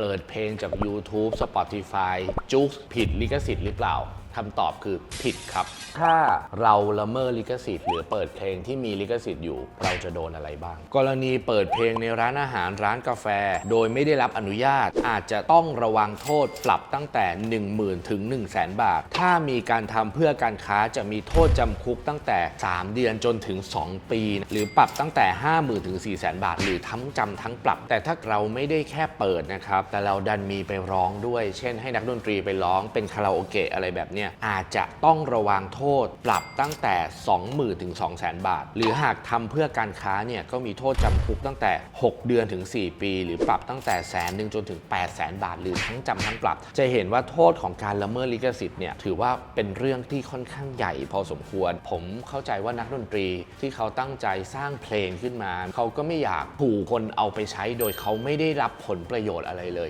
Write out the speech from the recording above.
เปิดเพลงจาก YouTube Spotify จุกผิดลิขสิทธิ์หรือเปล่า คำตอบคือผิดครับ ถ้าเราละเมิดลิขสิทธิ์หรือเปิดเพลงที่มีลิขสิทธิ์อยู่ เราจะโดนอะไรบ้าง กรณีเปิดเพลงในร้านอาหารร้านกาแฟ โดยไม่ได้รับอนุญาต อาจจะต้องระวังโทษปรับตั้งแต่ 10,000ถึง1 0 0 0 0แบาท ถ้ามีการทำเพื่อการค้าจะมีโทษจำคุกตั้งแต่ 3 เดือนจนถึง 2 ปี หรือปรับตั้งแต่ 50,000ถึง4 0 0 0 0 0 บาท หรือทั้งจำทั้งปรับ แต่ถ้าเราไม่ได้แค่เปิดนะครับแต่เราดันมีไปร้องด้วย เช่น ให้นักดนตรีไปร้องเป็นคาราโอเกะอะไรแบบเนี้ยอาจจะต้องระวังโทษปรับตั้งแต่ 20,000ถึง200,000 บาท หรือหากทำเพื่อการค้าเนี่ยก็มีโทษจำคุกตั้งแต่ 6 เดือนถึง 4 ปี หรือปรับตั้งแต่แสนหนึ่งจนถึง 8 0 0 0 0 0บาท หรือทั้งจำทั้งปรับ จะเห็นว่าโทษของการละเมิดลิขสิทธิ์เนี่ยถือว่าเป็นเรื่องที่ค่อนข้างใหญ่พอสมควร ผมเข้าใจว่านักดนตรีที่เขาตั้งใจสร้างเพลงขึ้นมา เขาก็ไม่อยากถูกคนเอาไปใช้โดยเขาไม่ได้รับผลประโยชน์อะไรเลย